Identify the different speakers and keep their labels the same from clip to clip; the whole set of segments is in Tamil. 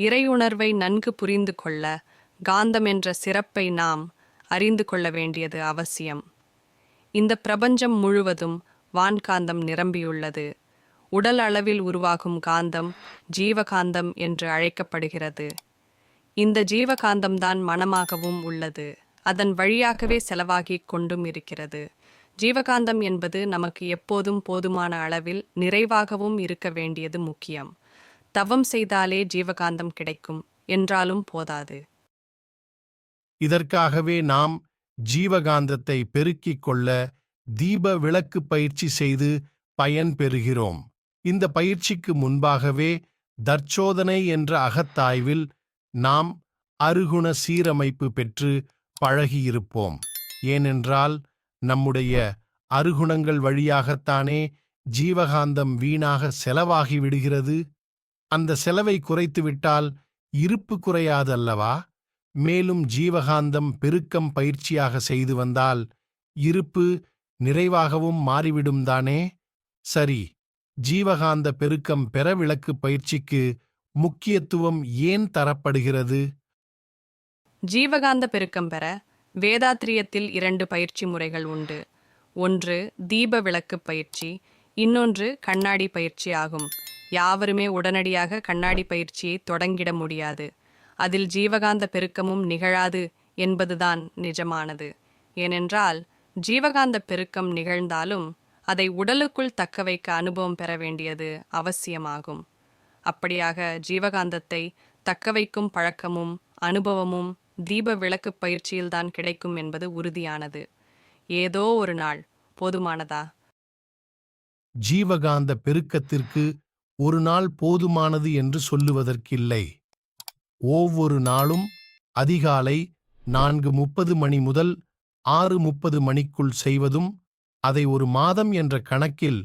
Speaker 1: இறையுணர்வை நன்கு புரிந்து கொள்ள காந்தம் என்ற சிறப்பை நாம் அறிந்து கொள்ள வேண்டியது அவசியம். இந்த பிரபஞ்சம் முழுவதும் வான்காந்தம் நிரம்பியுள்ளது. உடல் அளவில் உருவாகும் காந்தம் ஜீவகாந்தம் என்று அழைக்கப்படுகிறது. இந்த ஜீவகாந்தம்தான் மனமாகவும் உள்ளது. அதன் வழியாகவே செலவாகிக் கொண்டும் இருக்கிறது. ஜீவகாந்தம் என்பது நமக்கு எப்போதும் போதுமான அளவில் நிறைவாகவும் இருக்க வேண்டியது முக்கியம். தவம் செய்தாலே ஜீவகாந்தம் கிடைக்கும். என்றாலும் போதாது.
Speaker 2: இதற்காகவே நாம் ஜீவகாந்தத்தை பெருக்கிக் கொள்ள தீப விளக்கு பயிற்சி செய்து பயன் பெறுகிறோம். இந்த பயிற்சிக்கு முன்பாகவே தற்சோதனை என்ற அகத்தாய்வில் நாம் அருகுண சீரமைப்பு பெற்று பழகியிருப்போம். ஏனென்றால் நம்முடைய அருகுணங்கள் வழியாகத்தானே ஜீவகாந்தம் வீணாக செலவாகி விடுகிறது அந்த செலவை குறைத்துவிட்டால் இருப்பு குறையாதல்லவா? மேலும் ஜீவகாந்தம் பெருக்கம் பயிற்சியாக செய்து வந்தால் இருப்பு நிறைவாகவும் மாறிவிடும் தானே? சரி ஜீவகாந்த பெருக்கம் பெறவிளக்கு பயிற்சிக்கு முக்கியத்துவம் ஏன் தரப்படுகிறது?
Speaker 1: ஜீவகாந்த பெருக்கம் பெற வேதாத்திரியத்தில் இரண்டு பயிற்சி முறைகள் உண்டு. ஒன்று தீப விளக்கு பயிற்சி இன்னொன்று கண்ணாடி பயிற்சி ஆகும். யாவருமே உடனடியாக கண்ணாடி பயிற்சியை தொடங்கிட முடியாது. அதில் ஜீவகாந்த பெருக்கமும் நிகழாது என்பதுதான் நிஜமானது. ஏனென்றால் ஜீவகாந்த பெருக்கம் நிகழ்ந்தாலும் அதை உடலுக்குள் தக்க வைக்க அனுபவம் பெற வேண்டியது அவசியமாகும். அப்படியாக ஜீவகாந்தத்தை தக்க வைக்கும் பழக்கமும் அனுபவமும் தீப விளக்கு பயிற்சியில்தான் கிடைக்கும் என்பது உறுதியானது. ஏதோ ஒரு நாள் போதுமானதா?
Speaker 2: ஜீவகாந்த பெருக்கத்திற்கு ஒரு நாள் போதுமானது என்று சொல்லுவதற்கில்லை. ஒவ்வொரு நாளும் அதிகாலை நான்கு முப்பது மணி முதல் ஆறு முப்பது மணிக்குள் செய்வதும் அதை ஒரு மாதம் என்ற கணக்கில்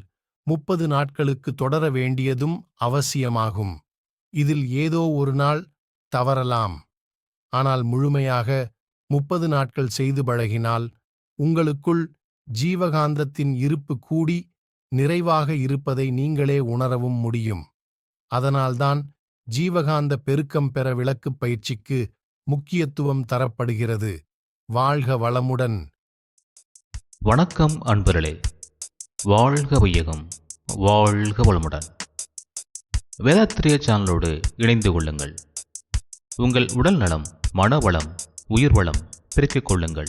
Speaker 2: முப்பது நாட்களுக்கு தொடர வேண்டியதும் அவசியமாகும். இதில் ஏதோ ஒரு நாள் தவறலாம். ஆனால் முழுமையாக முப்பது நாட்கள் செய்து பழகினால் உங்களுக்குள் ஜீவகாந்தத்தின் இருப்பு கூடி நிறைவாக இருப்பதை நீங்களே உணரவும் முடியும். அதனால்தான் ஜீவகாந்த பெருக்கம் பெற விளக்குப் பயிற்சிக்கு முக்கியத்துவம் தரப்படுகிறது. வாழ்க வளமுடன்.
Speaker 3: வணக்கம் அன்பர்களே. வாழ்க வையகம். வாழ்க வளமுடன். வேதாத்திரிய சேனலோடு இணைந்து கொள்ளுங்கள். உங்கள் உடல் நலம் மனவளம் உயிர்வளம் பெருக்கிக் கொள்ளுங்கள்.